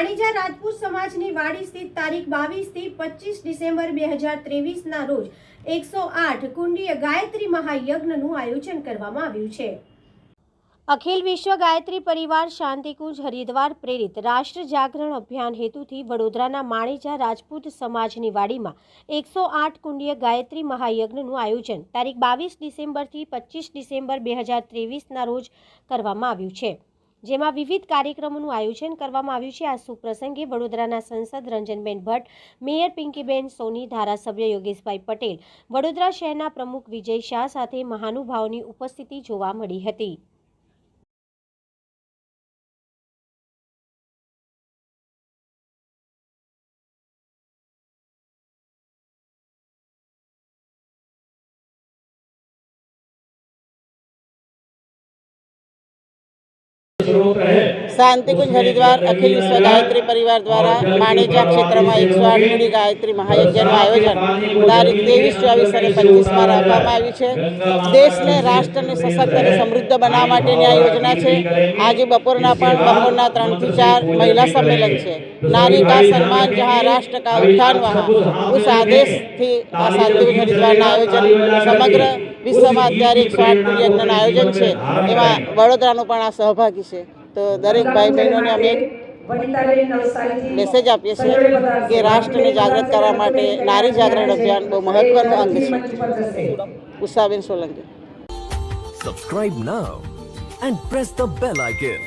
માણીજા રાજપૂત સમાજની વાડી સ્થિત તારીખ બાવીસથી પચીસ ડિસેમ્બર બે હજાર ત્રેવીસના રોજ એકસો આઠ કુંડીય ગાયત્રી મહાયજ્ઞનું આયોજન કરવામાં આવ્યું છે. અખિલ વિશ્વ ગાયત્રી પરિવાર શાંતિકુંજ હરિદ્વાર પ્રેરિત રાષ્ટ્ર જાગરણ અભિયાન હેતુથી વડોદરાના માણેજા રાજપૂત સમાજની વાડીમાં એકસો આઠ કુંડીય ગાયત્રી મહાયજ્ઞનું આયોજન તારીખ બાવીસ ડિસેમ્બરથી પચીસ ડિસેમ્બર બે હજાર ત્રેવીસના રોજ કરવામાં આવ્યું છે. જેમાં વિવિધ કાર્યક્રમોનું આયોજન કરવામાં આવ્યું છે. આ સુપ્રસંગે વડોદરાના સંસદ રંજનબેન ભટ્ટ, મેયર પિંકીબેન સોની, ધારાસભ્ય યોગેશભાઈ પટેલ, વડોદરા શહેરના પ્રમુખ વિજય શાહ સાથે મહાનુભાવોની ઉપસ્થિતિ જોવા મળી હતી. શાંતિકુંજ હરિદ્વાર, અખિલ વિશ્વ ગાયત્રી પરિવાર દ્વારા માણેજા ક્ષેત્રમાં એકસો આઠ મૂડી ગાયત્રી મહાયજ્ઞનું આયોજન તારીખ ત્રેવીસ, ચોવીસ અને પચીસમાં રાખવામાં આવ્યું છે. દેશને, રાષ્ટ્રને સશક્ત અને સમૃદ્ધ બનાવવા માટેની આ યોજના છે. આજે બપોરના પણ બપોરના ત્રણથી ચાર મહિલા સંમેલન છે. નારી કા સન્માન જહાં રાષ્ટ્ર કા ઉત્થાન વहाँ ઉસ આદેશથી આ શાંતિકુંજ હરિદ્વારના આયોજન સમગ્ર વિશ્વમાં અત્યારે એકસો આઠ મૂડી યજ્ઞનું આયોજન છે. એમાં વડોદરાનું પણ આ સહભાગી છે. તો દરેક ભાઈ બહેનોને અમે મેસેજ આપીએ છીએ કે રાષ્ટ્રને જાગૃત કરવા માટે નારી જાગરણ અભિયાન બહુ મહત્વનું અંગ છે. Ushaben Solanki. Subscribe now and press the bell icon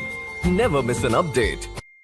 never miss an update.